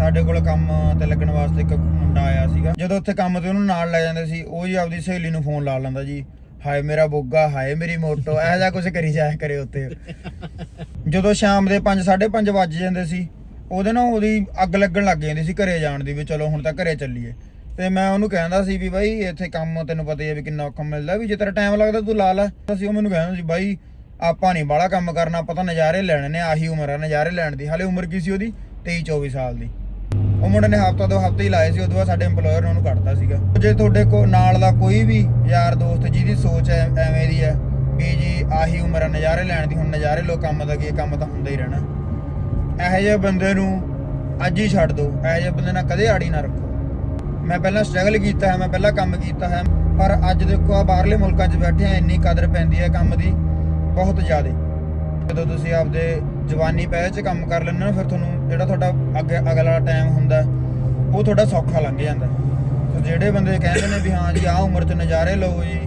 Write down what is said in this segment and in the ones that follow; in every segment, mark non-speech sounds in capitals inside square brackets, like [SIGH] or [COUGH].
ਸਾਡੇ ਕੋਲ ਕੰਮ ਤੇ ਲੱਗਣ ਵਾਸਤੇ ਇੱਕ ਮੁੰਡਾ ਆਇਆ ਸੀਗਾ। ਜਦੋਂ ਉੱਥੇ ਕੰਮ ਤੇ ਉਹਨੂੰ ਨਾਲ ਲੈ ਜਾਂਦੇ ਸੀ, ਉਹ ਜੀ ਆਪਦੀ ਸਹੇਲੀ ਨੂੰ ਫੋਨ ਲਾ ਲੈਂਦਾ ਜੀ, ਹਾਏ ਮੇਰਾ ਬੋਗਾ, ਹਾਏ ਮੇਰੀ ਮੋਟੋ, ਇਹੋ ਜਿਹਾ ਕੁਝ ਕਰੀ ਜਾਇਆ ਕਰੇ ਉੱਤੇ ਜਦੋਂ ਸ਼ਾਮ ਦੇ 5 5:30 ਵੱਜ ਜਾਂਦੇ ਸੀ, ਉਹਦੇ ਨਾਲ ਉਹਦੀ ਅੱਗ ਲੱਗਣ ਲੱਗ ਜਾਂਦੀ ਸੀ ਘਰੇ ਜਾਣ ਦੀ ਵੀ, ਚਲੋ ਹੁਣ ਤਾਂ ਘਰੇ ਚੱਲੀਏ। ਤੇ ਮੈਂ ਉਹਨੂੰ ਕਹਿੰਦਾ ਸੀ ਵੀ ਬਾਈ, ਇੱਥੇ ਕੰਮ ਤੈਨੂੰ ਪਤਾ ਹੀ ਹੈ ਵੀ ਕਿੰਨਾ ਔਖਾ ਮਿਲਦਾ, ਵੀ ਜੇ ਤੇਰਾ ਟਾਈਮ ਲੱਗਦਾ ਤੂੰ ਲਾ ਲੈ। ਅਸੀਂ ਉਹ ਮੈਨੂੰ ਕਹਿੰਦਾ ਸੀ, ਬਾਈ, ਆਪਾਂ ਨਹੀਂ ਬਾਹਲਾ ਕੰਮ ਕਰਨਾ, ਆਪਾਂ ਤਾਂ ਨਜ਼ਾਰੇ ਲੈਣੇ ਨੇ, ਆਹੀ ਉਮਰ ਆ ਨਜ਼ਾਰੇ ਲੈਣ ਦੀ। ਹਾਲੇ ਉਮਰ ਕੀ ਸੀ ਉਹਦੀ? 23 24 ਸਾਲ ਦੀ। ਉਹ ਮੁੰਡੇ ਨੇ ਹਫਤਾ ਦੋ ਹਫ਼ਤੇ ਹੀ ਲਾਏ ਸੀ, ਉਦੋਂ ਬਾਅਦ ਸਾਡੇ EMPLOYER ਨੇ ਉਹਨੂੰ ਕੱਢਤਾ ਸੀਗਾ। ਜੇ ਤੁਹਾਡੇ ਕੋ ਨਾਲ ਦਾ ਕੋਈ ਵੀ ਯਾਰ ਦੋਸਤ ਜਿਹਦੀ ਸੋਚ ਐ- ਐਵੇਂ ਦੀ ਹੈ ਵੀ ਜੀ ਆਹੀ ਉਮਰ ਆ, ਨਜ਼ਾਰੇ ਲੈਣ ਦੀ, ਹੁਣ ਨਜ਼ਾਰੇ ਲੋ ਕੰਮ ਦਾ ਕੀ ਇਹ ਕੰਮ ਤਾਂ ਹੁੰਦਾ ਹੀ ਰਹਿਣਾ। ਇਹੋ ਜਿਹੇ ਬੰਦੇ ਨੂੰ ਅੱਜ ਹੀ ਛੱਡ ਦਿਓ ਇਹੋ ਜਿਹੇ ਬੰਦੇ ਨਾਲ ਕਦੇ ਆੜੀ ਨਾ ਰੱਖੋ। ਮੈਂ ਪਹਿਲਾਂ ਸਟਰਗਲ ਕੀਤਾ ਹੈ, ਮੈਂ ਪਹਿਲਾਂ ਕੰਮ ਕੀਤਾ ਹੈ, ਪਰ ਅੱਜ ਦੇਖੋ ਆ ਬਾਹਰਲੇ ਮੁਲਕਾਂ 'ਚ ਬੈਠੇ ਆ, ਇੰਨੀ ਕਦਰ ਪੈਂਦੀ ਹੈ ਕੰਮ ਦੀ, ਬਹੁਤ ਜ਼ਿਆਦਾ। ਜਦੋਂ ਤੁਸੀਂ ਆਪਦੇ ਜਵਾਨੀ ਪੈਰ 'ਚ ਕੰਮ ਕਰ ਲੈਂਦੇ ਹੋ ਨਾ, ਫਿਰ ਤੁਹਾਨੂੰ ਜਿਹੜਾ ਤੁਹਾਡਾ ਅੱਗੇ ਅਗਲਾ ਟਾਈਮ ਹੁੰਦਾ, ਉਹ ਤੁਹਾਡਾ ਸੌਖਾ ਲੰਘ ਜਾਂਦਾ। ਸੋ ਜਿਹੜੇ ਬੰਦੇ ਕਹਿੰਦੇ ਨੇ ਵੀ ਹਾਂ ਜੀ, ਆਹ ਉਮਰ 'ਚ ਨਜ਼ਾਰੇ ਲਓ ਜੀ,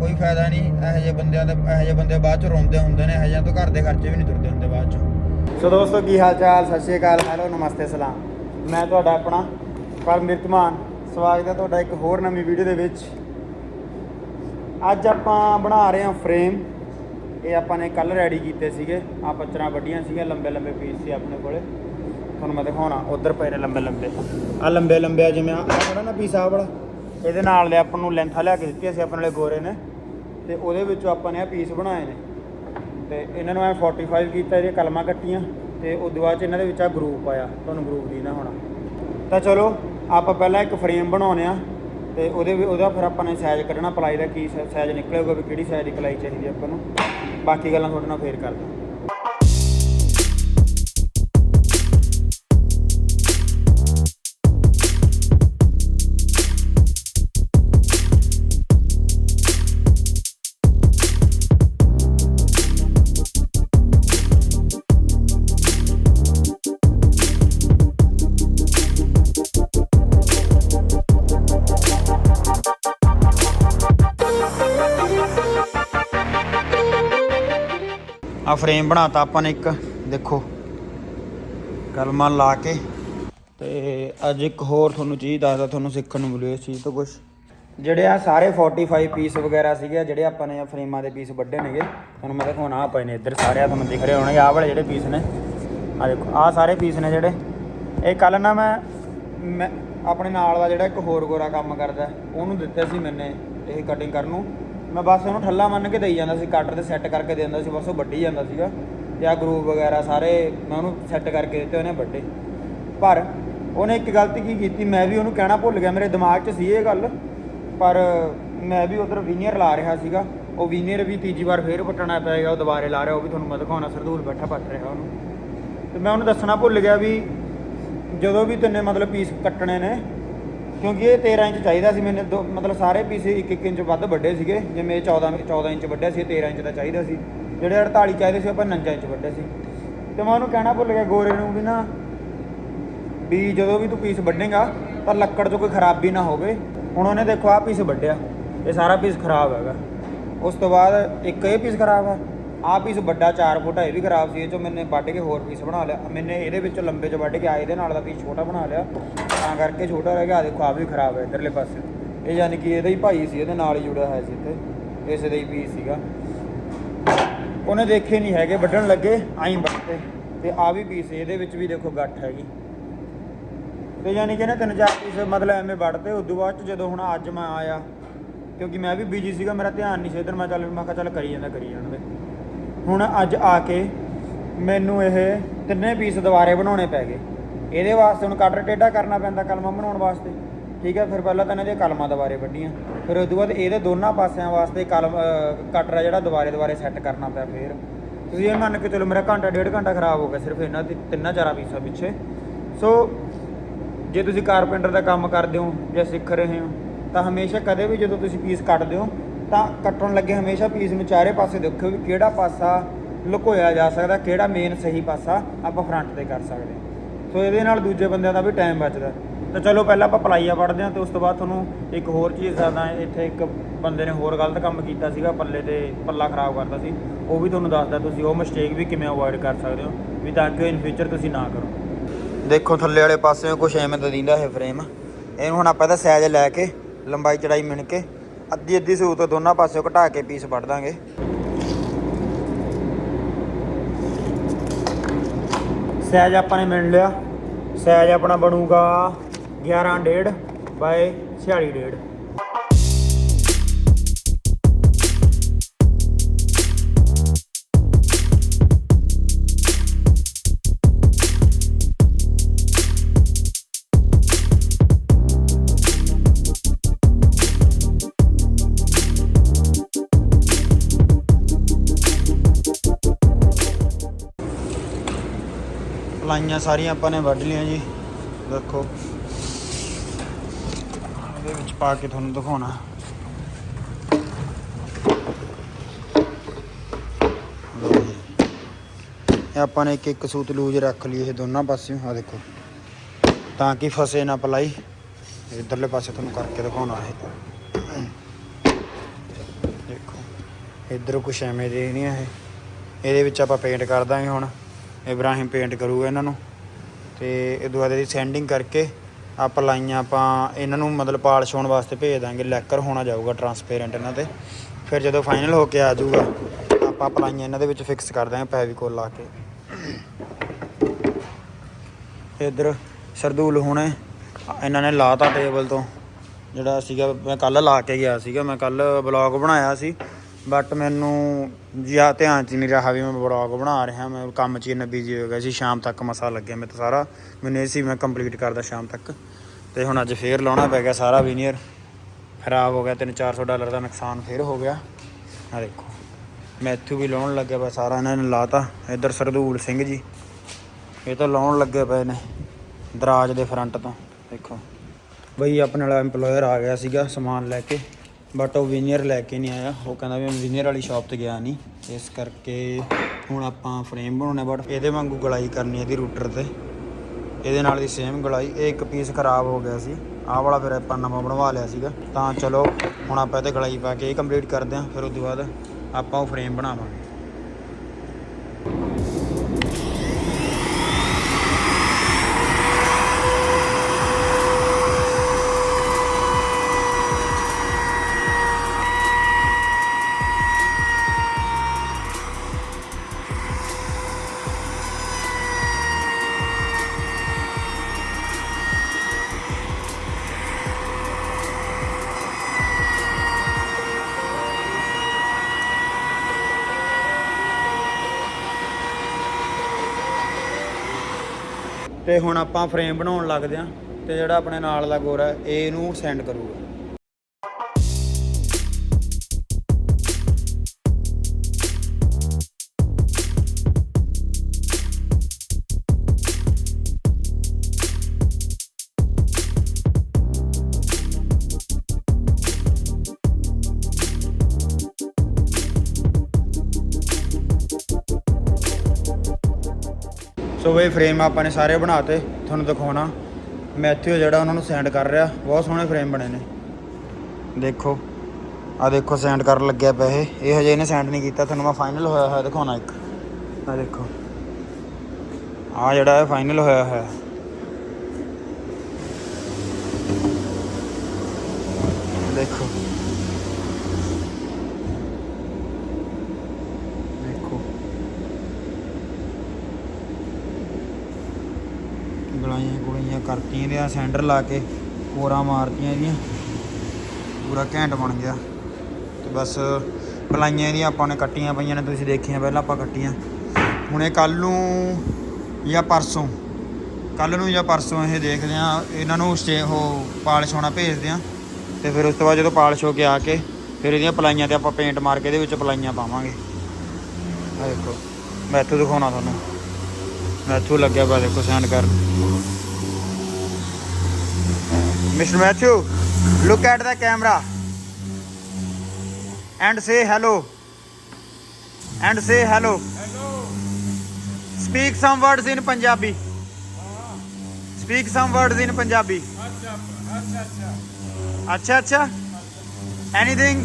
ਕੋਈ ਫਾਇਦਾ ਨਹੀਂ, ਇਹੋ ਜਿਹੇ ਬੰਦਿਆਂ ਦਾ ਇਹੋ ਜਿਹੇ ਬੰਦੇ ਬਾਅਦ 'ਚ ਰੋਂਦੇ ਹੁੰਦੇ ਨੇ, ਇਹੋ ਜਿਹੇ ਤੋਂ ਘਰ ਦੇ ਖਰਚੇ ਵੀ ਨਹੀਂ ਤੁਰਦੇ ਹੁੰਦੇ ਬਾਅਦ 'ਚ। ਸੋ ਦੋਸਤੋ, ਕੀ ਹਾਲ ਚਾਲ? ਸਤਿ ਸ਼੍ਰੀ ਅਕਾਲ, ਹੈਲੋ, ਨਮਸਤੇ, ਸਲਾਮ। ਮੈਂ ਤੁਹਾਡਾ ਆਪਣਾ ਪਰਮਿਤ ਮਾਨ। ਸਵਾਗਤ ਹੈ ਤੁਹਾਡਾ ਇੱਕ ਹੋਰ ਨਵੀਂ ਵੀਡੀਓ ਦੇ ਵਿੱਚ। ਅੱਜ ਆਪਾਂ ਬਣਾ ਰਹੇ ਹਾਂ ਫਰੇਮ ਇਹ ਆਪਾਂ ਨੇ ਕੱਲ ਰੈਡੀ ਕੀਤੇ ਸੀਗੇ। ਆ ਪੱਚਰਾਂ ਵੱਡੀਆਂ ਸੀਗੀਆਂ, ਲੰਬੇ ਲੰਬੇ ਪੀਸ ਸੀ ਆਪਣੇ ਕੋਲੇ। ਤੁਹਾਨੂੰ ਮੈਂ ਦਿਖਾਉਣਾ, ਉਧਰ ਪਏ ਨੇ ਲੰਬੇ ਲੰਬੇ। ਆ ਲੰਬੇ ਲੰਬੇ ਜਿਵੇਂ ਆ ਜਿਹੜਾ ਨਾ ਪੀਸ ਆ ਵਾਲਾ। ਇਹਦੇ ਨਾਲ ਦੇ ਆਪਾਂ ਨੂੰ ਲੈਂਥਾਂ ਲਿਆ ਕੇ ਦਿੱਤੀਆਂ ਸੀ ਆਪਣੇ ਵਾਲੇ ਗੋਰੇ ਨੇ। ਤੇ ਉਹਦੇ ਵਿੱਚੋਂ ਆਪਾਂ ਨੇ ਆ ਪੀਸ ਬਣਾਏ ਨੇ। ਤੇ ਇਹਨਾਂ ਨੂੰ ਮੈਂ 45 ਕੀਤਾ, ਇਹਦੀਆਂ ਕਲਮਾਂ ਕੱਟੀਆਂ। ਤੇ ਉਸ ਤੋਂ ਬਾਅਦ ਚ ਇਹਨਾਂ ਦੇ ਵਿੱਚ ਆ ਗਰੂਪ ਆਇਆ। ਤੁਹਾਨੂੰ ਗਰੂਪ ਦੀ ਨਾ ਹੋਣਾ ਤਾਂ ਚਲੋ, ਆਪਾਂ ਪਹਿਲਾਂ ਇੱਕ ਫਰੇਮ ਬਣਾਉਨੇ ਆ ਤੇ ਉਹਦੇ ਵੀ ਉਹਦਾ ਫਿਰ ਆਪਾਂ ਨੇ ਸਾਈਜ਼ ਕੱਢਣਾ, ਪਲਾਈ ਦਾ ਕੀ ਸਾਈਜ਼ ਨਿਕਲੇਗਾ, ਵੀ ਕਿਹੜੀ ਸਾਈਜ਼ ਦੀ ਕਲਾਈ ਚਾਹੀਦੀ ਆਪਾਂ ਨੂੰ। ਬਾਕੀ ਗੱਲਾਂ ਤੁਹਾਡੇ ਨਾਲ ਫੇਰ ਕਰਦੇ। ਆ ਫਰੇਮ ਬਣਾਤਾ ਆਪਾਂ ਨੇ ਇੱਕ, ਦੇਖੋ। ਕਲਮਾਂ ਲਾ ਕੇ। ਤੇ ਅੱਜ ਇੱਕ ਹੋਰ ਤੁਹਾਨੂੰ ਚੀਜ਼ ਦੱਸਦਾ, ਤੁਹਾਨੂੰ ਸਿੱਖਣ ਨੂੰ ਮਿਲਿਆ ਇਸ ਚੀਜ਼ ਤੋਂ ਕੁਝ ਜਿਹੜੇ ਆ ਸਾਰੇ 45 ਪੀਸ ਵਗੈਰਾ ਸੀਗੇ ਜਿਹੜੇ ਆਪਾਂ ਨੇ ਫਰੇਮਾਂ ਦੇ ਪੀਸ ਵੱਡੇ ਨੇਗੇ, ਤੁਹਾਨੂੰ ਮੈਂ ਦਿਖਾਉਣਾ ਆ ਪਏ ਨੇ ਇੱਧਰ ਸਾਰੇ ਆ ਤੁਹਾਨੂੰ ਦਿਖ ਰਹੇ ਹੋਣਗੇ, ਆਹ ਵਾਲੇ ਜਿਹੜੇ ਪੀਸ ਨੇ। ਆ ਦੇਖੋ, ਆਹ ਸਾਰੇ ਪੀਸ ਨੇ ਜਿਹੜੇ। ਇਹ ਕੱਲ ਨਾ ਮੈਂ ਮੈਂ ਆਪਣੇ ਨਾਲ ਦਾ ਜਿਹੜਾ ਇੱਕ ਹੋਰ ਗੋਰਾ ਕੰਮ ਕਰਦਾ, ਉਹਨੂੰ ਦਿੱਤੇ ਸੀ ਮੈਨੇ, ਇਹ ਕਟਿੰਗ ਕਰਨ ਨੂੰ। ਮੈਂ ਬਸ ਉਹਨੂੰ ਠੱਲਾ ਮੰਨ ਕੇ ਦੇਈ ਜਾਂਦਾ ਸੀ ਕਟਰ ਤੇ ਸੈੱਟ ਕਰਕੇ ਦੇ ਦਿੰਦਾ ਸੀ, ਬਸ ਉਹ ਵੱਢੀ ਜਾਂਦਾ ਸੀਗਾ। ਤੇ ਆ ਗਰੂਪ ਵਗੈਰਾ ਸਾਰੇ ਮੈਂ ਉਹਨੂੰ ਸੈੱਟ ਕਰਕੇ ਦਿੱਤੇ, ਉਹਨੇ ਵੱਡੇ ਪਰ ਉਹਨੇ ਇੱਕ ਗਲਤੀ ਕੀ ਕੀਤੀ, ਮੈਂ ਵੀ ਉਹਨੂੰ ਕਹਿਣਾ ਭੁੱਲ ਗਿਆ, ਮੇਰੇ ਦਿਮਾਗ 'ਚ ਸੀ ਇਹ ਗੱਲ। ਪਰ ਮੈਂ ਵੀ ਉਧਰ ਵੀਨੀਅਰ ਲਾ ਰਿਹਾ ਸੀਗਾ। ਉਹ ਵੀਨੀਅਰ ਵੀ ਤੀਜੀ ਵਾਰ ਫੇਰ ਪੱਟਣਾ ਪਏਗਾ ਉਹ ਦੁਬਾਰੇ ਲਾ ਰਿਹਾ, ਉਹ ਵੀ ਤੁਹਾਨੂੰ ਮੈਂ ਦਿਖਾਉਣਾ, ਸਰਦੂਲ ਬੈਠਾ ਪੱਟ ਰਿਹਾ ਉਹਨੂੰ। ਤੇ ਮੈਂ ਉਹਨੂੰ ਦੱਸਣਾ ਭੁੱਲ ਗਿਆ ਵੀ ਜਦੋਂ ਵੀ ਤੈਨੇ ਮਤਲਬ ਪੀਸ ਕੱਟਣੇ ਨੇ ਕਿਉਂਕਿ ਇਹ 13 ਇੰਚ ਚਾਹੀਦਾ ਸੀ ਮੈਨੂੰ ਦੋ- ਮਤਲਬ ਸਾਰੇ ਪੀਸ 1-1 ਇੰਚ ਵੱਧ ਵੱਡੇ ਸੀਗੇ, ਜਿਵੇਂ ਇਹ 14 14 ਇੰਚ ਵੱਡੇ ਸੀ, ਇਹ 13 ਇੰਚ ਦਾ ਚਾਹੀਦਾ ਸੀ। ਜਿਹੜੇ 48 ਚਾਹੀਦੇ ਸੀ ਆਪਾਂ 49 ਇੰਚ ਵੱਡੇ ਸੀ। ਤੇ ਮੈਂ ਉਹਨੂੰ ਕਹਿਣਾ ਭੁੱਲ ਗਿਆ ਗੋਰੇ ਨੂੰ ਵੀ ਨਾ, ਵੀ ਜਦੋਂ ਵੀ ਤੂੰ ਪੀਸ ਵੱਢੇਗਾ ਤਾਂ ਲੱਕੜ 'ਚ ਕੋਈ ਖਰਾਬੀ ਨਾ ਹੋਵੇ। ਹੁਣ ਉਹਨੇ ਦੇਖੋ ਆਹ ਪੀਸ ਵੱਢਿਆ ਇਹ ਸਾਰਾ ਪੀਸ ਖਰਾਬ ਹੈਗਾ। ਉਸ ਤੋਂ ਬਾਅਦ ਇੱਕ ਇਹ ਪੀਸ ਖਰਾਬ ਹੈ ਆ ਆਹ ਪੀਸ ਵੱਡਾ 4 ਫੁੱਟ ਇਹ ਵੀ ਖਰਾਬ ਸੀ, ਇਹ ਚੋਂ ਮੈਨੇ ਵੱਢ ਕੇ ਹੋਰ ਪੀਸ ਬਣਾ ਲਿਆ। ਮੈਨੇ ਇਹਦੇ ਵਿੱਚੋਂ ਲੰਬੇ 'ਚ ਵੱਢ ਕੇ ਆ ਇਹਦੇ ਨਾਲ ਦਾ ਪੀਸ ਛੋਟਾ ਬਣਾ ਲਿਆ। ਤਾਂ ਕਰਕੇ ਛੋਟਾ ਰਹਿ ਗਿਆ ਆ ਦੇਖੋ ਆ ਵੀ ਖਰਾਬ ਹੈ ਇਧਰਲੇ ਪਾਸੇ। ਇਹ ਯਾਨੀ ਕਿ ਇਹਦਾ ਹੀ ਭਾਈ ਸੀ, ਇਹਦੇ ਨਾਲ ਹੀ ਜੁੜਿਆ ਹੋਇਆ ਸੀ ਇੱਥੇ। ਇਸੇ ਦਾ ਹੀ ਪੀਸ ਸੀਗਾ। ਉਹਨੇ ਦੇਖੇ ਨਹੀਂ ਹੈਗੇ, ਵੱਢਣ ਲੱਗੇ, ਆਈ ਵੱਢਤੇ। ਤੇ ਆ ਵੀ ਪੀਸ ਇਹਦੇ ਵਿੱਚ ਵੀ ਦੇਖੋ ਗੱਠ ਹੈਗੀ। ਤੇ ਯਾਨੀ ਕਿ ਨਾ ਤਿੰਨ ਚਾਰ ਪੀਸ ਮਤਲਬ ਐਵੇਂ ਵੱਢਤੇ, ਉਦੋਂ ਬਾਅਦ ਚ ਜਦੋਂ ਹੁਣ ਅੱਜ ਮੈਂ ਆਇਆ, ਕਿਉਂਕਿ ਮੈਂ ਵੀ ਬਿਜ਼ੀ ਸੀਗਾ, ਮੇਰਾ ਧਿਆਨ ਨਹੀਂ ਸੀ ਇਧਰ, ਮੈਂ ਚੱਲ, ਮੈਂ ਕਿਹਾ ਚੱਲ ਕਰੀ ਜਾਂਦਾ, ਕਰੀ ਜਾਂਦੇ ਹੁਣ ਅੱਜ ਆ ਕੇ ਮੈਨੂੰ ਇਹ ਤਿੰਨੇ ਪੀਸ ਦੁਬਾਰੇ ਬਣਾਉਣੇ ਪੈ ਗਏ। ਇਹਦੇ ਵਾਸਤੇ ਹੁਣ ਕਟਰ ਟੇਢਾ ਕਰਨਾ ਪੈਂਦਾ ਕਲਮਾਂ ਬਣਾਉਣ ਵਾਸਤੇ। ਠੀਕ ਹੈ, ਫਿਰ ਪਹਿਲਾਂ ਤਾਂ ਇਹਨਾਂ ਦੀਆਂ ਕਲਮਾਂ ਦੁਬਾਰੇ ਵੱਢੀਆਂ ਫਿਰ ਉਸ ਤੋਂ ਬਾਅਦ ਇਹਦੇ ਦੋਨਾਂ ਪਾਸਿਆਂ ਵਾਸਤੇ ਕਲਮ ਕਟਰ ਆ ਜਿਹੜਾ ਦੁਬਾਰੇ ਦੁਬਾਰੇ ਸੈੱਟ ਕਰਨਾ ਪਿਆ ਫਿਰ। ਤੁਸੀਂ ਇਹ ਮੰਨ ਕੇ ਚਲੋ ਮੇਰਾ ਘੰਟਾ, ਡੇਢ ਘੰਟਾ ਖਰਾਬ ਹੋ ਗਿਆ ਸਿਰਫ ਇਹਨਾਂ ਦੇ ਤਿੰਨਾਂ ਚਾਰਾਂ ਪੀਸਾਂ ਪਿੱਛੇ। ਸੋ ਜੇ ਤੁਸੀਂ ਕਾਰਪੈਂਟਰ ਦਾ ਕੰਮ ਕਰਦੇ ਹੋ ਜਾਂ ਸਿੱਖ ਰਹੇ ਹੋ, ਤਾਂ ਹਮੇਸ਼ਾ ਕਦੇ ਵੀ ਜਦੋਂ ਤੁਸੀਂ ਪੀਸ ਕੱਟਦੇ ਹੋ ਤਾਂ ਕੱਟਣ ਲੱਗੇ ਹਮੇਸ਼ਾ ਪੀਸ ਨੂੰ ਚਾਰੇ ਪਾਸੇ ਦੇਖੋ ਵੀ ਕਿਹੜਾ ਪਾਸਾ ਲੁਕੋਇਆ ਜਾ ਸਕਦਾ, ਕਿਹੜਾ ਮੇਨ ਸਹੀ ਪਾਸਾ ਆਪਾਂ ਫਰੰਟ ਤੇ ਕਰ ਸਕਦੇ ਹਾਂ। ਸੋ ਇਹਦੇ ਨਾਲ ਦੂਜੇ ਬੰਦਿਆਂ ਦਾ ਵੀ ਟਾਈਮ ਬਚਦਾ। ਤਾਂ ਚਲੋ ਪਹਿਲਾਂ ਆਪਾਂ ਪਲਾਈਆ ਪੜਦੇ ਹਾਂ ਤੇ ਉਸ ਤੋਂ ਬਾਅਦ ਤੁਹਾਨੂੰ ਇੱਕ ਹੋਰ ਚੀਜ਼ ਦੱਸਦਾ ਇੱਥੇ ਇੱਕ ਬੰਦੇ ਨੇ ਹੋਰ ਗਲਤ ਕੰਮ ਕੀਤਾ ਸੀਗਾ, ਪੱਲੇ ਤੇ ਪੱਲਾ ਖਰਾਬ ਕਰਤਾ ਸੀ। ਉਹ ਵੀ ਤੁਹਾਨੂੰ ਦੱਸਦਾ ਤੁਸੀਂ ਉਹ ਮਿਸਟੇਕ ਵੀ ਕਿਵੇਂ ਅਵੋਇਡ ਕਰ ਸਕਦੇ ਹੋ, ਵੀ ਤਾਂ ਕਿ ਇਨ ਫਿਊਚਰ ਤੁਸੀਂ ਨਾ ਕਰੋ। ਦੇਖੋ ਥੱਲੇ ਵਾਲੇ ਪਾਸੇ ਕੁਝ ਐਵੇਂ ਦਾ ਦਿੰਦਾ ਇਹ ਫਰੇਮ ਇਹਨੂੰ ਹੁਣ ਆਪਾਂ ਇਹਦਾ ਸਾਈਜ਼ ਲੈ ਕੇ, ਲੰਬਾਈ ਚੜਾਈ ਮਿਣ ਕੇ ਅੱਧੀ ਅੱਧੀ ਸੂਤ ਦੋਨਾਂ ਪਾਸਿਓਂ ਘਟਾ ਕੇ ਪੀਸ ਵੱਢ ਦਾਂਗੇ। ਸਾਈਜ਼ ਆਪਾਂ ਨੇ ਮਿਲ ਲਿਆ। ਸਾਈਜ਼ ਆਪਣਾ ਬਣੂਗਾ 11 1.5 ਬਾਏ 46 1.5 ਪਲਾਈਆਂ ਸਾਰੀਆਂ ਆਪਾਂ ਨੇ, ਵੱਢ ਲਈਆਂ ਜੀ। ਦੇਖੋ। ਇਹਦੇ ਵਿੱਚ ਪਾ ਕੇ ਤੁਹਾਨੂੰ ਦਿਖਾਉਣਾ। ਇਹ ਆਪਾਂ ਨੇ ਇੱਕ ਇੱਕ ਸੂਤ ਲੂਜ ਰੱਖ ਲਈ ਇਹ ਦੋਨਾਂ ਪਾਸਿਓਂ ਆ ਦੇਖੋ। ਤਾਂ ਕਿ ਫਸੇ ਨਾ ਪਲਾਈ। ਇਧਰਲੇ ਪਾਸੇ ਤੁਹਾਨੂੰ ਕਰਕੇ ਦਿਖਾਉਣਾ ਹੈ ਦੇਖੋ। ਇਧਰ ਕੁਛ ਐਵੇਂ ਦੇ ਨਹੀਂ ਇਹ। ਇਹਦੇ ਵਿੱਚ ਆਪਾਂ ਪੇਂਟ ਕਰ ਦਾਂਗੇ ਹੁਣ। ਇਬਰਾਹਿਮ ਪੇਂਟ ਕਰੂਗਾ ਇਹਨਾਂ ਨੂੰ। ਤੇ ਇਹ ਬਾਅਦ ਇਹਦੀ ਸੈਂਡਿੰਗ ਕਰਕੇ ਆਪਾਂ ਲਾਈਆਂ, ਆਪਾਂ ਇਹਨਾਂ ਨੂੰ ਮਤਲਬ ਪਾਲਿਸ਼ ਹੋਣ ਵਾਸਤੇ ਭੇਜ ਦਾਂਗੇ। ਲੈਕਰ ਹੋਣਾ ਜਾਊਗਾ ਟਰਾਂਸਪੇਰੈਂਟ ਇਹਨਾਂ ਤੇ। ਫਿਰ ਜਦੋਂ ਫਾਈਨਲ ਹੋ ਕੇ ਆ ਜਾਊਗਾ, ਆਪਾਂ ਪਲਾਈਆਂ ਇਹਨਾਂ ਦੇ ਵਿੱਚ ਫਿਕਸ ਕਰ ਦਾਂਗੇ ਪੈਵੀਕੋਲ ਲਾ ਕੇ। ਇਧਰ ਸਰਦੂਲ ਹੁਣੇ ਇਹਨਾਂ ਨੇ ਲਾਤਾ ਟੇਬਲ ਤੋਂ। ਜਿਹੜਾ ਸੀਗਾ, ਮੈਂ ਕੱਲ ਲਾ ਕੇ ਗਿਆ ਸੀਗਾ। ਮੈਂ ਕੱਲ ਬਲੌਗ ਬਣਾਇਆ ਸੀ। ਬਟ ਮੈਨੂੰ ਜਿਆ ਧਿਆਨ ਚ ਨਹੀਂ ਰਿਹਾ ਵੀ ਮੈਂ ਬਲੌਗ ਬਣਾ ਰਿਹਾ, ਮੈਂ ਕੰਮ 'ਚ ਇੰਨਾ ਬਿਜ਼ੀ ਹੋ ਗਿਆ ਸੀ, ਸ਼ਾਮ ਤੱਕ ਮਸਾ ਲੱਗਿਆ ਮੈਂ ਤਾਂ ਸਾਰਾ। ਮੈਨੂੰ ਇਹ ਸੀ ਮੈਂ ਕੰਪਲੀਟ ਕਰਦਾ ਸ਼ਾਮ ਤੱਕ। ਤੇ ਹੁਣ ਅੱਜ ਫੇਰ ਲਾਉਣਾ ਪੈ ਗਿਆ ਸਾਰਾ ਵੀਨੀਅਰ ਖਰਾਬ ਹੋ ਗਿਆ 3-400 ਡਾਲਰ ਦਾ ਨੁਕਸਾਨ ਫੇਰ ਹੋ ਗਿਆ। ਆ ਦੇਖੋ, ਮੈਥੂ ਵੀ ਲਾਉਣ ਲੱਗਿਆ ਪਿਆ ਸਾਰਾ, ਇਹਨਾਂ ਨੇ ਲਾਤਾ। ਇੱਧਰ ਸਰਦੂਲ ਸਿੰਘ ਜੀ, ਇਹ ਤਾਂ ਲਾਉਣ ਲੱਗੇ ਪਏ ਨੇ, ਦਰਾਜ ਦੇ ਫਰੰਟ ਤੋਂ। ਦੇਖੋ, ਬਈ ਆਪਣੇ ਵਾਲਾ EMPLOYER ਆ ਗਿਆ ਸੀਗਾ ਸਮਾਨ ਲੈ ਕੇ। ਬਟ ਉਹ ਵਿਨੀਅਰ ਲੈ ਕੇ ਨਹੀਂ ਆਇਆ। ਉਹ ਕਹਿੰਦਾ ਵੀ ਮੈਂ ਵਿਨੀਅਰ ਵਾਲੀ ਸ਼ਾਪ ਤੇ ਗਿਆ ਨਹੀਂ। ਇਸ ਕਰਕੇ ਹੁਣ ਆਪਾਂ ਫਰੇਮ ਬਣਾਉਣਾ ਬਟ ਇਹਦੇ ਵਾਂਗੂ ਗਲਾਈ ਕਰਨੀ ਹੈ ਇਹਦੀ ਰੂਟਰ ਤੇ। ਇਹਦੇ ਨਾਲ ਦੀ ਸੇਮ ਗਲਾਈ। ਇਹ ਇੱਕ ਪੀਸ ਖਰਾਬ ਹੋ ਗਿਆ ਸੀ। ਆਹ ਵਾਲਾ ਫਿਰ ਆਪਾਂ ਨਵਾਂ ਬਣਵਾ ਲਿਆ ਸੀਗਾ। ਤਾਂ ਚਲੋ, ਹੁਣ ਆਪਾਂ ਇਹਤੇ ਗਲਾਈ ਪਾ ਕੇ ਇਹ ਕੰਪਲੀਟ ਕਰਦੇ ਹਾਂ ਫਿਰ ਉਸ ਤੋਂ ਬਾਅਦ ਆਪਾਂ ਉਹ ਫਰੇਮ ਬਣਾਵਾਂਗੇ। ਤੇ ਹੁਣ ਆਪਾਂ ਫਰੇਮ ਬਣਾਉਣ ਲੱਗਦੇ ਆਂ ਤੇ ਜਿਹੜਾ ਆਪਣੇ ਨਾਲ ਦਾ ਗੋਰਾ ਹੈ, ਇਹ ਇਹਨੂੰ ਸੈਂਡ ਕਰੂਗਾ। ਸੋ ਬਈ ਫਰੇਮ ਆਪਾਂ ਨੇ ਸਾਰੇ ਬਣਾਤੇ, ਤੁਹਾਨੂੰ ਦਿਖਾਉਣਾ। ਮੈਥਿਓ ਜਿਹੜਾ ਉਹਨਾਂ ਨੂੰ ਸੈਂਡ ਕਰ ਰਿਹਾ, ਬਹੁਤ ਸੋਹਣੇ ਫਰੇਮ ਬਣੇ ਨੇ। ਦੇਖੋ ਆ ਦੇਖੋ ਸੈਂਡ ਕਰਨ ਲੱਗਿਆ ਪਿਆ ਇਹ ਇਹ ਹਜੇ ਇਹਨੇ ਸੈਂਡ ਨਹੀਂ ਕੀਤਾ, ਤੁਹਾਨੂੰ ਮੈਂ ਫਾਈਨਲ ਹੋਇਆ ਹੋਇਆ ਦਿਖਾਉਣਾ ਇੱਕ। ਆ ਦੇਖੋ। ਆ ਜਿਹੜਾ ਹੈ ਫਾਈਨਲ ਹੋਇਆ ਹੋਇਆ। ਦੇਖੋ। ਗਲਾਈਆਂ ਕਰਤੀਆਂ ਇਹਦੀਆਂ ਸੈਂਡਰ ਲਾ ਕੇ ਕੋਰਾ ਮਾਰਤੀਆਂ ਇਹਦੀਆਂ। ਪੂਰਾ ਘੈਂਟ ਬਣ ਗਿਆ। ਤੇ ਬਸ ਪਲਾਈਆਂ ਇਹਦੀਆਂ ਆਪਾਂ ਨੇ ਕੱਟੀਆਂ ਪਈਆਂ ਨੇ, ਤੁਸੀਂ ਦੇਖੀਆਂ ਪਹਿਲਾਂ ਆਪਾਂ ਕੱਟੀਆਂ। ਹੁਣ ਇਹ ਕੱਲ ਨੂੰ ਜਾਂ ਪਰਸੋਂ ਕੱਲ ਨੂੰ ਜਾਂ ਪਰਸੋਂ ਇਹ ਦੇਖਦੇ ਆ ਇਹਨਾਂ ਨੂੰ ਸਟੇ ਉਹ ਪਾਲਿਸ਼ ਹੋਣਾ ਭੇਜਦੇ ਆ ਤੇ ਫਿਰ ਉਸ ਤੋਂ ਬਾਅਦ ਜਦੋਂ ਪਾਲਿਸ਼ ਹੋ ਕੇ ਆ ਕੇ ਫਿਰ ਇਹਦੀਆਂ ਪਲਾਈਆਂ ਤੇ ਆਪਾਂ ਪੇਂਟ ਮਾਰ ਕੇ ਇਹਦੇ ਵਿੱਚ ਪਲਾਈਆਂ ਪਾਵਾਂਗੇ। ਆ ਦੇਖੋ ਮੈਂ ਇੱਥੋਂ ਦਿਖਾਉਣਾ ਤੁਹਾਨੂੰ। ਇੱਥੋਂ ਲੱਗਿਆ ਵਾ ਦੇਖੋ ਸੈਂਡ ਕਰ। Mister Mathew look at the camera and say hello and say hello speak some words in Punjabi speak some words in Punjabi ਅੱਛਾ ਅੱਛਾ ਐਨੀਥਿੰਗ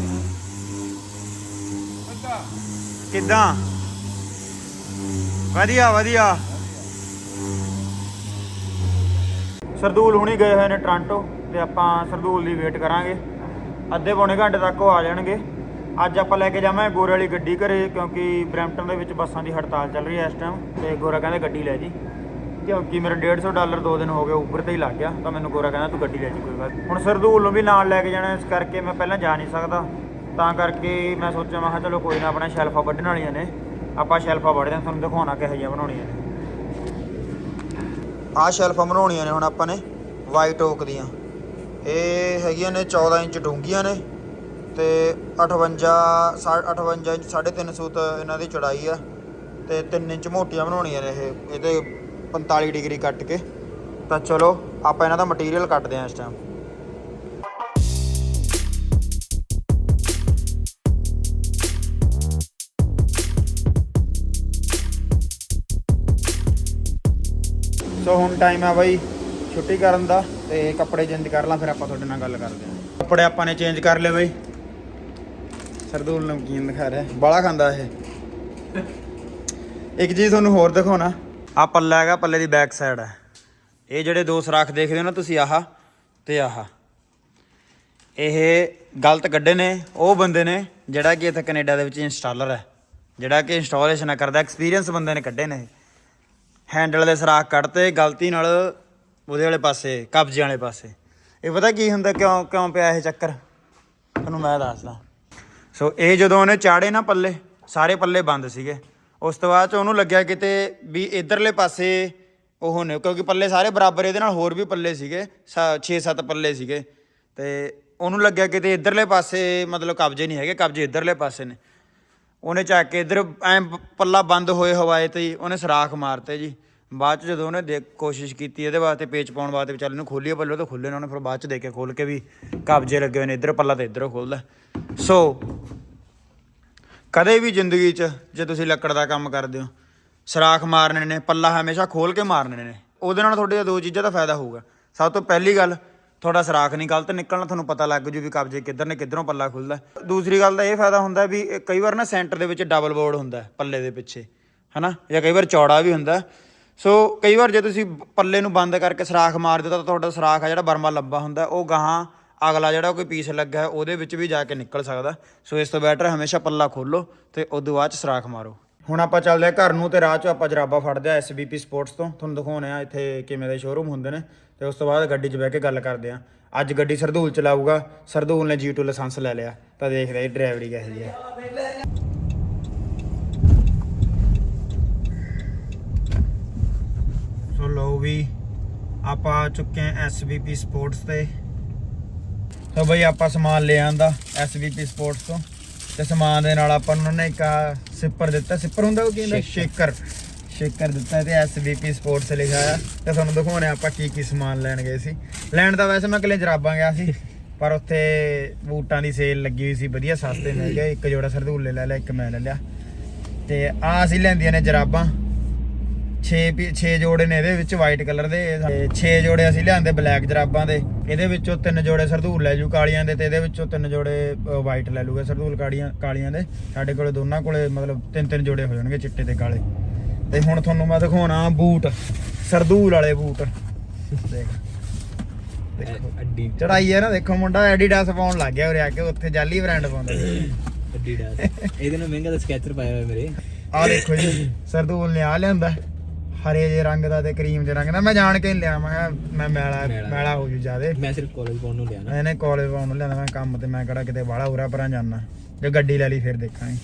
ਕਿੱਦਾਂ ਵਧੀਆ ਵਧੀਆ ਸਰਦੂਲ ਹੁਣੀ ਗਏ ਹੋਏ ਨੇ ਟ੍ਰਾਂਟੋ ਤੇ ਆਪਾਂ ਸਰਦੂਲ ਦੀ ਵੇਟ ਕਰਾਂਗੇ। ਅੱਧੇ ਪੌਣੇ ਘੰਟੇ ਤੱਕ ਉਹ ਆ ਜਾਣਗੇ। ਅੱਜ ਆਪਾਂ ਲੈ ਕੇ ਜਾਵਾਂਗੇ ਗੋਰੇ ਵਾਲੀ ਗੱਡੀ ਘਰੇ, ਕਿਉਂਕਿ ਬਰੈਂਪਟਨ ਦੇ ਵਿੱਚ ਬੱਸਾਂ ਦੀ ਹੜਤਾਲ ਚੱਲ ਰਹੀ ਹੈ ਇਸ ਟਾਈਮ ਤੇ ਗੋਰਾ ਕਹਿੰਦਾ ਗੱਡੀ ਲੈ ਜੀ। ਕਿਉਂਕਿ ਮੇਰਾ 150 ਡਾਲਰ ਦੋ ਦਿਨ ਹੋ ਗਏ ਉੱਪਰ ਤੇ ਹੀ ਲੱਗ ਗਿਆ, ਤਾਂ ਮੈਨੂੰ ਗੋਰਾ ਕਹਿੰਦਾ ਤੂੰ ਗੱਡੀ ਲੈ ਜੀ ਕੋਈ ਗੱਲ। ਹੁਣ ਸਰਦੂਲ ਨੂੰ ਵੀ ਨਾਲ ਲੈ ਕੇ ਜਾਣਾ, ਇਸ ਕਰਕੇ ਮੈਂ ਪਹਿਲਾਂ ਜਾ ਨਹੀਂ ਸਕਦਾ। ਤਾਂ ਕਰਕੇ ਮੈਂ ਸੋਚਿਆ, ਮੈਂ ਕਿਹਾ ਚਲੋ ਕੋਈ ਨਾ, ਆਪਣਾ ਸ਼ੈਲਫਾਂ ਵੱਢਣ ਵਾਲੀਆਂ ਨੇ। ਆਪਾਂ ਸ਼ੈਲਫਾਂ ਵੱਢਦੇ ਹਾਂ, ਤੁਹਾਨੂੰ ਦਿਖਾਉਣਾ ਕਿਹੋ ਜਿਹੀਆਂ ਬਣਾਉਣੀਆਂ ਨੇ। ਆਹ ਸ਼ੈਲਫਾਂ ਬਣਾਉਣੀਆਂ ਨੇ ਹੁਣ ਆਪਾਂ ਨੇ ਵਾਈਟ ਓਕ ਦੀਆਂ। ਇਹ ਹੈਗੀਆਂ ਨੇ 14 ਇੰਚ ਡੂੰਘੀਆਂ ਨੇ ਤੇ 58 ਸਾ- 58 ਇੰਚ 3.5 ਸੂਤ ਇਹਨਾਂ ਦੀ ਚੌੜਾਈ ਆ ਤੇ 3 ਇੰਚ ਮੋਟੀਆਂ ਬਣਾਉਣੀਆਂ ਨੇ ਇਹ, ਇਹਦੇ 45 ਡਿਗਰੀ ਕੱਟ ਕੇ। ਤਾਂ ਚਲੋ, ਆਪਾਂ ਇਹਨਾਂ ਦਾ ਮਟੀਰੀਅਲ ਕੱਟਦੇ ਹਾਂ ਇਸ ਟਾਈਮ ਸੋ ਹੁਣ ਟਾਈਮ ਆ ਬਾਈ ਛੁੱਟੀ ਕਰਨ ਦਾ। ਤੇ ਕੱਪੜੇ ਚੇਂਜ ਕਰ ਲਾਂ, ਫਿਰ ਆਪਾਂ ਤੁਹਾਡੇ ਨਾਲ ਗੱਲ ਕਰਦੇ ਹਾਂ। ਕੱਪੜੇ ਆਪਾਂ ਨੇ ਚੇਂਜ ਕਰ ਲਏ ਬਈ। ਸਰਦੂਲ ਨਮਕੀਨ ਦਿਖਾ ਰਿਹਾ ਬਾਲਾ ਖਾਂਦਾ ਇਹ। ਇੱਕ ਚੀਜ਼ ਤੁਹਾਨੂੰ ਹੋਰ ਦਿਖਾਉਣਾ। ਆ ਪੱਲਾ ਹੈਗਾ, ਪੱਲੇ ਦੀ ਬੈਕ ਸਾਈਡ ਹੈ। ਇਹ ਜਿਹੜੇ ਦੋ ਸਰਾਖ ਦੇਖਦੇ ਹੋ ਨਾ ਤੁਸੀਂ, ਆਹ ਤੇ ਆਹ। ਇਹ ਗਲਤ ਕੱਢੇ ਨੇ, ਉਹ ਬੰਦੇ ਨੇ ਜਿਹੜਾ ਕਿ ਇੱਥੇ ਕੈਨੇਡਾ ਦੇ ਵਿੱਚ ਇੰਸਟਾਲਰ ਹੈ। ਜਿਹੜਾ ਕਿ ਇੰਸਟਾਲੇਸ਼ਨ ਕਰਦਾ ਐਕਸਪੀਰੀਅੰਸ ਬੰਦੇ ਨੇ ਕੱਢੇ ਨੇ। ਇਹ ਹੈਂਡਲ ਦੇ ਸਰਾਖ ਕੱਢਤੇ, ਗਲਤੀ ਨਾਲ ਉਹਦੇ ਵਾਲੇ ਪਾਸੇ ਕਬਜ਼ੇ ਵਾਲੇ ਪਾਸੇ। ਇਹ ਪਤਾ ਕੀ ਹੁੰਦਾ, ਕਿਉਂ ਕਿਉਂ ਪਿਆ ਇਹ ਚੱਕਰ? ਤੁਹਾਨੂੰ ਮੈਂ ਦੱਸਦਾ। ਸੋ ਇਹ ਜਦੋਂ ਉਹਨੇ ਚਾੜੇ ਨਾ ਪੱਲੇ, ਸਾਰੇ ਪੱਲੇ ਬੰਦ ਸੀਗੇ। ਉਸ ਤੋਂ ਬਾਅਦ ਚ ਉਹਨੂੰ ਲੱਗਿਆ ਕਿਤੇ ਵੀ ਇਧਰਲੇ ਪਾਸੇ ਉਹ ਨੇ ਕਿਉਂਕਿ ਪੱਲੇ ਸਾਰੇ ਬਰਾਬਰ, ਇਹਦੇ ਨਾਲ ਹੋਰ ਵੀ ਪੱਲੇ ਸੀਗੇ 6-7 ਪੱਲੇ ਸੀਗੇ। ਤੇ ਉਹਨੂੰ ਲੱਗਿਆ ਕਿਤੇ ਇਧਰਲੇ ਪਾਸੇ, ਮਤਲਬ ਕਬਜੇ ਨਹੀਂ ਹੈਗੇ, ਕਬਜੇ ਇਧਰਲੇ ਪਾਸੇ ਨੇ। ਉਹਨੇ ਚੱਕ ਕੇ ਇਧਰ ਐ ਪੱਲਾ ਬੰਦ ਹੋਏ ਹਵਾਏ ਤੇ ਹੀ ਉਹਨੇ ਸਰਾਖ ਮਾਰਤੇ ਜੀ। ਬਾਅਦ ਚ ਜਦੋਂ ਉਹਨੇ ਦੇਖ ਕੋਸ਼ਿਸ਼ ਕੀਤੀ ਇਹਦੇ ਵਾਸਤੇ ਪੇਚ ਪਾਉਣ ਵਾਸਤੇ ਚੱਲ ਇਹਨੂੰ ਖੋਲੀਏ, ਪੱਲੋ ਤਾਂ ਖੁੱਲੇ ਨੇ ਉਹਨੇ, ਫਿਰ ਬਾਅਦ ਚ ਦੇਖਿਆ ਕੇ ਖੋਲ ਕੇ ਵੀ ਕਬਜੇ ਲੱਗੇ ਹੋਏ ਨੇ, ਇਧਰ ਪੱਲਾ ਤੇ ਇੱਧਰੋਂ ਖੋਲਦਾ। ਸੋ ਕਦੇ ਵੀ ਜ਼ਿੰਦਗੀ 'ਚ ਜੇ ਤੁਸੀਂ ਲੱਕੜ ਦਾ ਕੰਮ ਕਰਦੇ ਹੋ, ਸਰਾਖ ਮਾਰਨੇ ਨੇ, ਪੱਲਾ ਹਮੇਸ਼ਾ ਖੋਲ ਕੇ ਮਾਰਨੇ ਨੇ, ਉਹਦੇ ਨਾਲ ਤੁਹਾਡੇ ਦੋ ਚੀਜ਼ਾਂ ਦਾ ਫਾਇਦਾ ਹੋਊਗਾ। ਸਭ ਤੋਂ ਪਹਿਲੀ ਗੱਲ, ਤੁਹਾਡਾ ਸਰਾਖ ਨਹੀਂ ਗਲਤ ਨਿਕਲਣਾ, ਤੁਹਾਨੂੰ ਪਤਾ ਲੱਗ ਜੂ ਵੀ ਕਬਜੇ ਕਿੱਧਰ ਨੇ, ਕਿੱਧਰੋਂ ਪੱਲਾ ਖੁੱਲਦਾ। ਦੂਸਰੀ ਗੱਲ ਦਾ ਇਹ ਫਾਇਦਾ ਹੁੰਦਾ ਵੀ, ਕਈ ਵਾਰ ਨਾ ਸੈਂਟਰ ਦੇ ਵਿੱਚ ਡਬਲ ਬੋਰਡ ਹੁੰਦਾ, ਪੱਲੇ ਦੇ ਪਿੱਛੇ, ਹਨਾ? ਜਾਂ ਕਈ ਵਾਰ ਚੌੜਾ ਵੀ ਹੁੰਦਾ। ਸੋ ਕਈ ਵਾਰ ਜੇ ਤੁਸੀਂ ਪੱਲੇ ਨੂੰ ਬੰਦ ਕਰਕੇ ਸਰਾਖ ਮਾਰ ਦਿਓ ਤਾਂ ਤੁਹਾਡਾ ਸਰਾਖ ਆ ਜਿਹੜਾ ਬਰਮਾ ਲੰਬਾ ਹੁੰਦਾ, ਉਹ ਗਾਹਾਂ ਅਗਲਾ ਜਿਹੜਾ ਕੋਈ ਪੀਸ ਲੱਗਾ ਹੈ ਉਹਦੇ ਵਿੱਚ ਵੀ ਜਾ ਕੇ ਨਿਕਲ ਸਕਦਾ। ਸੋ ਇਸ ਤੋਂ ਬੈਟਰ ਹਮੇਸ਼ਾ ਪੱਲਾ ਖੋਲੋ ਤੇ ਉਦੋਂ ਬਾਅਦ ਚ ਸਰਾਖ ਮਾਰੋ। ਹੁਣ ਆਪਾਂ ਚੱਲਦੇ ਆ ਘਰ ਨੂੰ ਤੇ ਰਾਹ 'ਚ ਆਪਾਂ ਜਰਾਬਾ ਫੜਦੇ ਆ ਐਸਬੀਪੀ ਸਪੋਰਟਸ ਤੋਂ। ਤੁਹਾਨੂੰ ਦਿਖਾਉਣੇ ਆ ਇੱਥੇ ਕਿਵੇਂ ਦੇ ਸ਼ੋਰੂਮ ਹੁੰਦੇ ਨੇ ਤੇ ਉਸ ਤੋਂ ਬਾਅਦ ਗੱਡੀ 'ਚ ਬਹਿ ਕੇ ਗੱਲ ਕਰਦੇ ਆ ਅੱਜ ਗੱਡੀ ਸਰਦੂਲ ਚਲਾਊਗਾ। ਸਰਦੂਲ ਨੇ G2 ਲਾਇਸੈਂਸ ਲੈ ਲਿਆ। ਤਾਂ ਦੇਖਦੇ ਆ ਡਰਾਈਵਰੀ ਕਿਹੋ ਜਿਹੀ ਹੈ। ਵੀ ਆਪਾਂ ਆ ਚੁੱਕੇ ਆ ਐਸਬੀਪੀ ਸਪੋਰਟਸ ਤੇ। ਸੋ ਬਈ ਆਪਾਂ ਸਮਾਨ ਲੈ ਆਂਦਾ ਐਸਬੀਪੀ ਸਪੋਰਟਸ ਤੋਂ। ਤੇ ਸਮਾਨ ਦੇ ਨਾਲ ਆਪਾਂ ਨੂੰ ਉਹਨਾਂ ਨੇ ਇੱਕ ਸਿੱਪਰ ਦਿੱਤਾ। ਸਿੱਪਰ ਹੁੰਦਾ ਉਹ ਕੀ ਹੁੰਦਾ? ਸ਼ੇਕਰ। ਸ਼ੇਕਰ। ਦਿੱਤਾ ਤੇ ਐਸਬੀਪੀ ਸਪੋਰਟਸ ਲਿਖਿਆ ਆ ਤੇ ਤੁਹਾਨੂੰ ਦਿਖਾਉਣੇ ਆਪਾਂ ਕੀ ਕੀ ਸਮਾਨ ਲੈਣ ਗਏ ਸੀ। ਲੈਣ ਤਾਂ ਵੈਸੇ ਮੈਂ ਕੱਲੇ ਜਰਾਬਾਂ ਗਿਆ ਸੀ ਪਰ ਉੱਥੇ ਬੂਟਾਂ ਦੀ ਸੇਲ ਲੱਗੀ ਹੋਈ ਸੀ ਵਧੀਆ ਸਸਤੇ ਮਿਲ ਗਏ। ਇੱਕ ਜੋੜਾ ਸਰਦੂਲੇ ਲੈ ਲਿਆ ਇੱਕ ਮੈਂ ਲੈ ਲਿਆ। ਤੇ ਆ ਅਸੀਂ ਲੈਂਦੀਆਂ ਨੇ ਜਰਾਬਾਂ। 6 6 ਜੋੜੇ ਨੇ ਇਹਦੇ ਵਿੱਚ ਵਾਈਟ ਕਲਰ ਦੇ ਤੇ 6 ਜੋੜੇ ਅਸੀਂ ਲਿਆਂਦੇ ਬਲੈਕ ਜਰਾਬਾਂ ਦੇ। ਇਹਦੇ ਵਿੱਚੋਂ ਤਿੰਨ ਜੋੜੇ ਸਰਦੂਲ ਲੈ ਜੂ ਕਾਲੀਆਂ ਦੇ ਤੇ ਇਹਦੇ ਵਿੱਚੋਂ ਤਿੰਨ ਜੋੜੇ ਵਾਈਟ ਲੈ ਲੂਗਾ ਸਰਦੂਲ ਕਾਲੀਆਂ ਕਾਲੀਆਂ ਦੇ। ਸਾਡੇ ਕੋਲੇ ਦੋਨਾਂ ਕੋਲੇ ਮਤਲਬ ਤਿੰਨ ਤਿੰਨ ਜੋੜੇ ਹੋ ਜਾਣਗੇ ਚਿੱਟੇ ਤੇ ਕਾਲੇ। ਤੇ ਹੁਣ ਤੁਹਾਨੂੰ ਮੈਂ ਦਿਖਾਉਣਾ ਬੂਟ ਸਰਦੂਲ ਵਾਲੇ ਬੂਟ। ਦੇਖ। ਚੜਾਈ ਹੈ ਨਾ ਦੇਖੋ ਮੁੰਡਾ ਐਡੀਡਾਸ ਪਾਉਣ ਲੱਗ ਗਿਆ ਉਰੇ ਆ ਕੇ ਉੱਥੇ ਜਾਲੀ ਬ੍ਰਾਂਡ ਪਾਉਂਦਾ। ਅੱਡੀ ਡਾਸ। ਇਹਦੇ ਨਾਲ ਮਹਿੰਗਾ ਤਾਂ ਸਕੈਚਰ ਪਾਇਆ ਹੋਇਆ ਮੇਰੇ। ਆ ਦੇਖੋ ਜੀ ਸਰਦੂਲ ਨੇ ਆ ਲਿਆਂਦਾ। ਹਰੇ ਜੇ ਰੰਗ ਦਾ ਤੇ ਕਰੀਮ ਜੇ ਰੰਗ ਦਾ। ਮੈਂ ਜਾਣ ਕੇ ਲਿਆ ਮੈਂ ਕਿਹਾ ਮੈਂ ਮੈਲਾ ਮੈਲਾ। ਹੋ ਜੂ ਜਿਆਦੇ। ਮੈਂ ਸਿਰਫ ਕਾਲਜ ਪਾਉਣ ਨੂੰ ਲਿਆ ਨਾ। ਇਹਨੇ ਕਾਲਜ ਪਾਉਣ ਨੂੰ ਲਿਆਂਦਾ ਮੈਂ ਕੰਮ ਤੇ ਮੈਂ ਕਿਹੜਾ ਕਿਤੇ ਬਾਹਲਾ ਉਰਾ ਪਰਾਂ ਜਾਣਾ ਜੇ ਗੱਡੀ ਲੈ ਲਈ ਫਿਰ ਦੇਖਾਂਗੇ।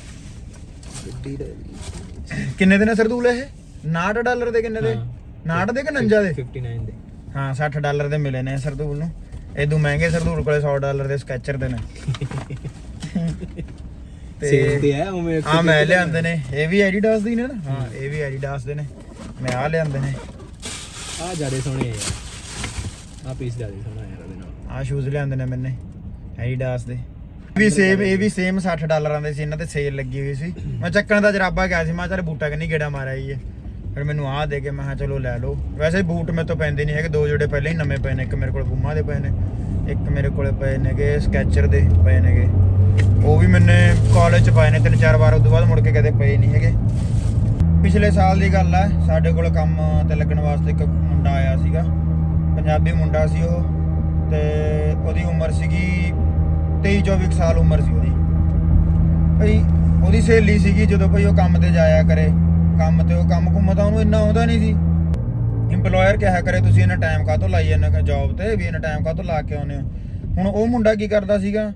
ਕਿੰਨੇ ਦੇ ਨੇ ਸਰਦੂਲ ਇਹ? 69 ਡਾਲਰ ਦੇ ਕਿੰਨੇ ਦੇ? ਹਾਂ। 69 ਦੇ ਕਿ 59 ਦੇ? 59 ਦੇ। ਹਾਂ 60 ਡਾਲਰ ਦੇ ਮਿਲੇ ਨੇ ਸਰਦੂਲ ਨੂੰ। ਇਦੋਂ ਮਹਿੰਗੇ ਸਰਦੂਲ ਕੋਲੇ 100 ਡਾਲਰ ਦੇ ਸਕੈਚਰ ਦੇ ਨੇ। [LAUGHS] ਸੇਲ ਤੇ ਆ ਉਵੇਂ ਹਾਂ ਮੈਂ ਲਿਆਂਦੇ ਨੇ। ਇਹ ਵੀ ਐਡੀਡਾਸ ਦੀ ਨੇ ਨਾ? ਹਾਂ ਇਹ ਵੀ ਐਡੀਡਾਸ ਦੇ ਨੇ। ਮੈਂ ਆ ਲਿਆਂਦੇ ਨੇ। ਆ ਜਿਆਦੇ ਸੋਹਣੇ ਆ ਆ ਪੀਸ ਜਿਆਦੇ ਸੋਹਣਾ ਯਾਰ ਉਹਦੇ ਨਾਲ। ਆ ਸ਼ੂਜ਼ ਲਿਆਂਦੇ ਨੇ ਮੈਨੇ ਐਡੀਡਾਸ ਦੇ। ਵੀ ਸੇਮ ਇਹ ਵੀ ਸੇਮ 60 ਡਾਲਰਾਂ ਦੇ ਸੀ ਇਹਨਾਂ ਤੇ ਸੇਲ ਲੱਗੀ ਹੋਈ ਸੀ। ਮੈਂ ਚੱਕਣ ਦਾ ਜਰਾਬਾ ਗਿਆ ਸੀ ਮੈਂ ਚੱਲ ਬੂਟਾ ਕਿੰਨੀ ਗੇੜਾ ਮਾਰਿਆ ਹੀ ਹੈ ਫਿਰ ਮੈਨੂੰ ਆਹ ਦੇ ਕੇ ਮੈਂ ਕਿਹਾ ਚਲੋ ਲੈ ਲਓ। ਵੈਸੇ ਬੂਟ ਮੇਰੇ ਤੋਂ ਪੈਂਦੇ ਨਹੀਂ ਹੈਗੇ ਦੋ ਜੋੜੇ ਪਹਿਲਾਂ ਹੀ ਨਵੇਂ ਪਏ ਨੇ ਇੱਕ ਮੇਰੇ ਕੋਲ ਪੂਮਾ ਦੇ ਪਏ ਨੇ ਇੱਕ ਮੇਰੇ ਕੋਲੇ ਪਏ ਨੇਗੇ ਸਕੈਚਰ ਦੇ ਪਏ ਨੇਗੇ। ਉਹ ਵੀ ਮੈਨੇ ਕਾਲਜ ਚ ਪਾਏ ਨੇ ਤਿੰਨ ਚਾਰ ਵਾਰ ਉਸ ਤੋਂ ਬਾਅਦ ਮੁੜ ਕੇ ਕਦੇ ਪਏ ਨਹੀਂ ਹੈਗੇ। ਪਿਛਲੇ ਸਾਲ ਦੀ ਗੱਲ ਹੈ ਸਾਡੇ ਕੋਲ ਕੰਮ ਤੇ ਲੱਗਣ ਵਾਸਤੇ ਇੱਕ ਮੁੰਡਾ ਆਇਆ ਸੀਗਾ। ਪੰਜਾਬੀ ਮੁੰਡਾ ਸੀ ਉਹ ਤੇ ਉਹਦੀ ਉਮਰ ਸੀਗੀ 23 24 ਕੁ ਸਾਲ ਉਮਰ ਸੀ ਉਹਦੀ। ਭਈ ਉਹਦੀ ਸਹੇਲੀ ਸੀਗੀ, ਜਦੋਂ ਭਈ ਉਹ ਕੰਮ ਤੇ ਜਾਇਆ ਕਰੇ, ਕੰਮ ਤੇ ਉਹ ਕੰਮ ਕੁੰਮ ਤਾਂ ਉਹਨੂੰ ਇੰਨਾ ਆਉਂਦਾ ਨਹੀਂ ਸੀ। EMPLOYER ਕਿਹਾ ਕਰੇ, ਤੁਸੀਂ ਇਹਨਾਂ ਟਾਈਮ ਕਾਹਤੋਂ ਲਾਈ ਜਾਂਦੇ ਜੌਬ ਤੇ? ਵੀ ਇਹਨਾਂ ਟਾਈਮ ਕਾਹਤੋਂ ਲਾ ਕੇ ਆਉਂਦੇ ਹੋ? ਹੁਣ ਉਹ ਮੁੰਡਾ ਕੀ ਕਰਦਾ ਸੀਗਾ,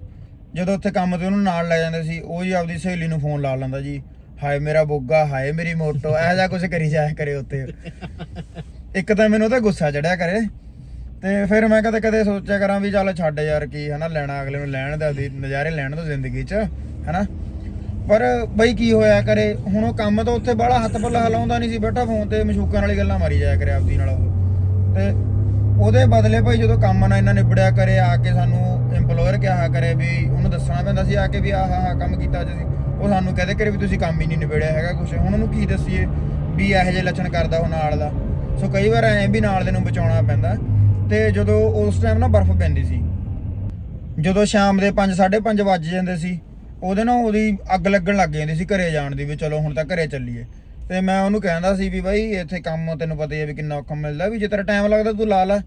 ਜਦੋਂ ਉੱਥੇ ਕੰਮ ਤੇ ਉਹਨੂੰ ਨਾਲ ਲੈ ਜਾਂਦੇ ਸੀ, ਉਹ ਜੀ ਆਪਦੀ ਸਹੇਲੀ ਨੂੰ ਫੋਨ ਲਾ ਲੈਂਦਾ ਜੀ। ਹਾਏ ਮੇਰਾ ਬੁੱਗਾ, ਹਾਏ ਮੇਰੀ ਮੋਟੋ, ਇਹੋ ਜਿਹਾ ਕੁਝ ਕਰੀ ਜਾਇਆ ਕਰੇ ਉੱਤੇ ਇੱਕ ਤਾਂ ਮੈਨੂੰ ਤਾਂ ਗੁੱਸਾ ਚੜਿਆ ਕਰੇ। ਤੇ ਫਿਰ ਮੈਂ ਕਦੇ ਕਦੇ ਸੋਚਿਆ ਕਰਾਂ ਵੀ ਚੱਲ ਛੱਡ ਯਾਰ ਕੀ, ਹਨਾ, ਲੈਣਾ ਅਗਲੇ ਨੂੰ ਲੈਣ ਦੇ ਆਪਦੀ ਨਜ਼ਾਰੇ ਲੈਣ ਤੋਂ ਜ਼ਿੰਦਗੀ 'ਚ, ਹਨਾ। ਪਰ ਬਈ ਕੀ ਹੋਇਆ ਕਰੇ, ਹੁਣ ਉਹ ਕੰਮ ਤਾਂ ਉੱਥੇ ਬਾਹਲਾ ਹੱਥ ਪੱਲਾ ਹਲਾਉਂਦਾ ਨਹੀਂ ਸੀ ਬੈਠਾ ਫੋਨ ਤੇ ਮਸ਼ੂਕਾਂ ਵਾਲੀ ਗੱਲਾਂ ਮਾਰੀ ਜਾਇਆ ਕਰੇ ਆਪਦੀ ਨਾਲ ਉਹ। ਤੇ ਉਹਦੇ ਬਦਲੇ ਭਾਈ ਜਦੋਂ ਕੰਮ ਨਾ ਇਹਨਾਂ ਨਿਬੜਿਆ ਕਰੇ, ਆ ਕੇ ਸਾਨੂੰ EMPLOYER ਕਿਹਾ ਕਰੇ ਵੀ ਉਹਨੂੰ ਦੱਸਣਾ ਪੈਂਦਾ ਸੀ ਆ ਕੇ ਵੀ ਆਹ ਆਹ ਕੰਮ ਕੀਤਾ ਜੀ ਉਹ ਸਾਨੂੰ ਕਹਦੇ ਕਰੇ ਵੀ ਤੁਸੀਂ ਕੰਮ ਹੀ ਨਹੀਂ ਨਿਬੇੜਿਆ ਹੈਗਾ ਕੁਝ ਹੁਣ ਉਹਨੂੰ ਕੀ ਦੱਸੀਏ ਵੀ ਇਹੋ ਜਿਹੇ ਲੱਛਣ ਕਰਦਾ ਉਹ ਨਾਲ ਦਾ। ਸੋ ਕਈ ਵਾਰ ਐਂ ਵੀ ਨਾਲ ਦੇ ਨੂੰ ਬਚਾਉਣਾ ਪੈਂਦਾ। ਤੇ ਜਦੋਂ ਉਸ ਟਾਈਮ ਨਾ ਬਰਫ਼ ਪੈਂਦੀ ਸੀ। ਜਦੋਂ ਸ਼ਾਮ ਦੇ 5 5:30 ਵੱਜ ਜਾਂਦੇ ਸੀ, ਉਹਦੇ ਨਾਲ ਉਹਦੀ ਅੱਗ ਲੱਗਣ ਲੱਗ ਜਾਂਦੀ ਸੀ ਘਰੇ ਜਾਣ ਦੀ ਵੀ ਚਲੋ ਹੁਣ ਤਾਂ ਘਰੇ ਚੱਲੀਏ। ਤੇ ਮੈਂ ਉਹਨੂੰ ਕਹਿੰਦਾ ਸੀ ਵੀ ਬਾਈ ਇੱਥੇ ਕੰਮ ਤੈਨੂੰ ਪਤਾ ਹੀ ਹੈ ਵੀ ਕਿੰਨਾ ਔਖਾ ਮਿਲਦਾ ਵੀ ਜੇ ਤੇਰਾ ਟਾਈਮ ਲੱਗਦਾ ਤੂੰ ਲਾ ਲੈ।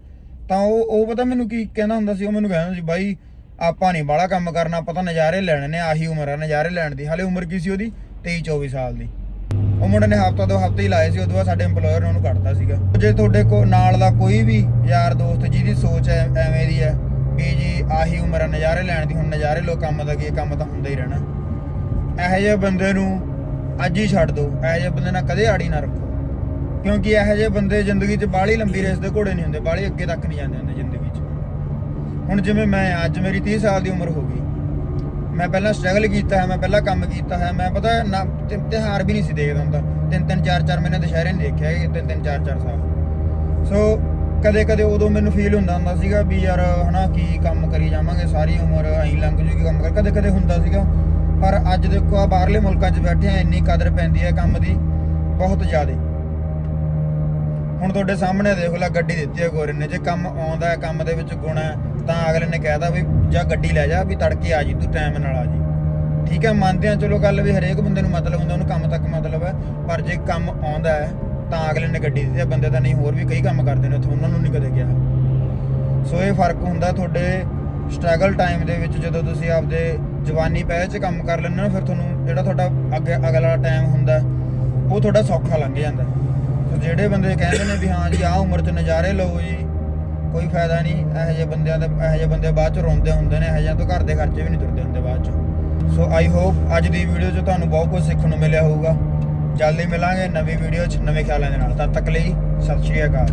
ਤਾਂ ਉਹ ਉਹ ਪਤਾ ਮੈਨੂੰ ਕੀ ਕਹਿੰਦਾ ਹੁੰਦਾ ਸੀ, ਉਹ ਮੈਨੂੰ ਕਹਿੰਦਾ ਸੀ, ਬਾਈ ਆਪਾਂ ਨਹੀਂ ਬਾਹਲਾ ਕੰਮ ਕਰਨਾ, ਆਪਾਂ ਤਾਂ ਨਜ਼ਾਰੇ ਲੈਣੇ ਨੇ, ਆਹੀ ਉਮਰ ਆ, ਨਜ਼ਾਰੇ ਲੈਣ ਦੀ। ਹਾਲੇ ਉਮਰ ਕੀ ਸੀ ਉਹਦੀ? 23 24 ਸਾਲ ਦੀ। ਉਹ ਮੁੰਡੇ ਨੇ ਹਫਤਾ ਦੋ ਹਫ਼ਤੇ ਹੀ ਲਾਏ ਸੀ, ਉਦੋਂ ਬਾਅਦ ਸਾਡੇ EMPLOYER ਨੇ ਉਹਨੂੰ ਕੱਢਤਾ ਸੀਗਾ। ਜੇ ਤੁਹਾਡੇ ਕੋ ਨਾਲ ਦਾ ਕੋਈ ਵੀ ਯਾਰ ਦੋਸਤ ਜਿਹਦੀ ਸੋਚ ਐ, ਐਵੇਂ ਦੀ ਹੈ ਵੀ ਜੀ ਆਹੀ ਉਮਰ ਆ, ਨਜ਼ਾਰੇ ਲੈਣ ਦੀ, ਹੁਣ ਨਜ਼ਾਰੇ ਲੋ ਕੰਮ ਦਾ ਕੀ, ਕੰਮ ਤਾਂ ਹੁੰਦਾ ਹੀ ਰਹਿਣਾ। ਇਹੋ ਜਿਹੇ ਬੰਦੇ ਨੂੰ ਅੱਜ ਹੀ ਛੱਡ ਦਿਓ ਇਹੋ ਜਿਹੇ ਬੰਦੇ ਨਾਲ ਕਦੇ ਆੜੀ ਨਾ ਰੱਖੋ। ਕਿਉਂਕਿ ਇਹੋ ਜਿਹੇ ਬੰਦੇ ਜ਼ਿੰਦਗੀ 'ਚ ਬਾਹਲੀ ਲੰਬੀ ਰੇਸ ਦੇ ਘੋੜੇ ਨਹੀਂ ਹੁੰਦੇ, ਬਾਹਲੀ ਅੱਗੇ ਤੱਕ ਨਹੀਂ ਜਾਂਦੇ ਹੁੰਦੇ ਹੁਣ ਜਿਵੇਂ ਮੈਂ ਅੱਜ ਮੇਰੀ 30 ਸਾਲ ਦੀ ਉਮਰ ਹੋ ਗਈ। ਮੈਂ ਪਹਿਲਾਂ ਸਟਰਗਲ ਕੀਤਾ ਹੈ, ਮੈਂ ਪਹਿਲਾਂ ਕੰਮ ਕੀਤਾ ਹੈ, ਮੈਂ ਪਤਾ ਨਾ, ਤੇ- ਤਿਉਹਾਰ ਵੀ ਨਹੀਂ ਸੀ ਦੇਖਦਾ ਹੁੰਦਾ। ਤਿੰਨ ਤਿੰਨ, ਚਾਰ ਚਾਰ ਮਹੀਨੇ ਦੁਸ਼ਹਿਰੇ ਨਹੀਂ ਦੇਖਿਆ ਇਹ, ਤਿੰਨ ਤਿੰਨ, ਚਾਰ ਚਾਰ ਸਾਲ। ਸੋ ਕਦੇ ਕਦੇ ਉਦੋਂ ਮੈਨੂੰ ਫੀਲ ਹੁੰਦਾ ਹੁੰਦਾ ਸੀਗਾ ਵੀ ਯਾਰ, ਹਨਾ, ਕੀ ਕੰਮ ਕਰੀ ਜਾਵਾਂਗੇ, ਸਾਰੀ ਉਮਰ ਐਂ ਲੰਘ ਜੂਗੀ ਕੰਮ ਕਰ। ਕਦੇ ਕਦੇ ਹੁੰਦਾ ਸੀਗਾ। ਪਰ ਅੱਜ ਦੇਖੋ ਆ ਬਾਹਰਲੇ ਮੁਲਕਾਂ 'ਚ ਬੈਠੇ ਆ, ਇੰਨੀ ਕਦਰ ਪੈਂਦੀ ਹੈ ਕੰਮ ਦੀ, ਬਹੁਤ ਜ਼ਿਆਦਾ। ਹੁਣ ਤੁਹਾਡੇ ਸਾਹਮਣੇ ਦੇਖ ਲੈ, ਗੱਡੀ ਦਿੱਤੀ ਹੈ ਗੋਰੇ ਨੇ, ਜੇ ਕੰਮ ਆਉਂਦਾ ਹੈ, ਕੰਮ ਦੇ ਵਿੱਚ ਗੁਣ ਹੈ ਤਾਂ ਅਗਲੇ ਨੇ ਕਹਿਦਾ ਵੀ ਜਾਂ ਗੱਡੀ ਲੈ ਜਾ, ਵੀ ਤੜਕੇ ਆ ਜੀ, ਤੂੰ ਟਾਈਮ ਨਾਲ ਆ ਜੀ। ਠੀਕ ਹੈ, ਮੰਨਦੇ ਆ ਚਲੋ ਗੱਲ ਵੀ ਹਰੇਕ ਬੰਦੇ ਨੂੰ ਮਤਲਬ ਹੁੰਦਾ, ਉਹਨੂੰ ਕੰਮ ਤੱਕ ਮਤਲਬ ਹੈ, ਪਰ ਜੇ ਕੰਮ ਆਉਂਦਾ ਹੈ, ਤਾਂ ਅਗਲੇ ਨੇ ਗੱਡੀ ਦਿੱਤੀ ਬੰਦੇ ਤਾਂ ਨਹੀਂ, ਹੋਰ ਵੀ ਕਈ ਕੰਮ ਕਰਦੇ ਨੇ ਉੱਥੇ, ਉਹਨਾਂ ਨੂੰ ਨਹੀਂ ਕਦੇ ਗਿਆ ਸੋ ਇਹ ਫ਼ਰਕ ਹੁੰਦਾ ਤੁਹਾਡੇ ਸਟਰਗਲ ਟਾਈਮ ਦੇ ਵਿੱਚ, ਜਦੋਂ ਤੁਸੀਂ ਆਪਦੇ ਜਵਾਨੀ ਪੈ 'ਚ ਕੰਮ ਕਰ ਲੈਂਦੇ ਹੋ, ਫਿਰ ਤੁਹਾਨੂੰ ਜਿਹੜਾ ਤੁਹਾਡਾ ਅੱਗੇ, ਅਗਲਾ ਟਾਈਮ ਹੁੰਦਾ, ਉਹ ਤੁਹਾਡਾ ਸੌਖਾ ਲੰਘ ਜਾਂਦਾ। ਸੋ ਜਿਹੜੇ ਬੰਦੇ ਕਹਿੰਦੇ ਨੇ ਵੀ ਹਾਂ ਜੀ, ਆਹ ਉਮਰ 'ਚ ਨਜ਼ਾਰੇ ਲਓ ਜੀ ਕੋਈ ਫਾਇਦਾ ਨਹੀਂ। ਇਹੋ ਜਿਹੇ ਬੰਦਿਆਂ ਦੇ ਇਹੋ ਜਿਹੇ ਬੰਦੇ ਬਾਅਦ 'ਚ ਰੋਂਦੇ ਹੁੰਦੇ ਨੇ, ਇਹੋ ਜਿਹੇ ਤੋਂ ਘਰ ਦੇ ਖਰਚੇ ਵੀ ਨਹੀਂ ਤੁਰਦੇ ਹੁੰਦੇ ਬਾਅਦ 'ਚ। ਸੋ ਆਈ ਹੋਪ ਅੱਜ ਦੀ ਵੀਡੀਓ 'ਚ ਤੁਹਾਨੂੰ ਬਹੁਤ ਕੁਝ ਸਿੱਖਣ ਨੂੰ ਮਿਲਿਆ ਹੋਊਗਾ। ਜਲਦੀ ਮਿਲਾਂਗੇ ਨਵੀਂ ਵੀਡੀਓ 'ਚ ਨਵੇਂ ਖਿਆਲਾਂ ਦੇ ਨਾਲ। ਤਦ ਤੱਕ ਲਈ, ਸਤਿ ਸ਼੍ਰੀ ਅਕਾਲ।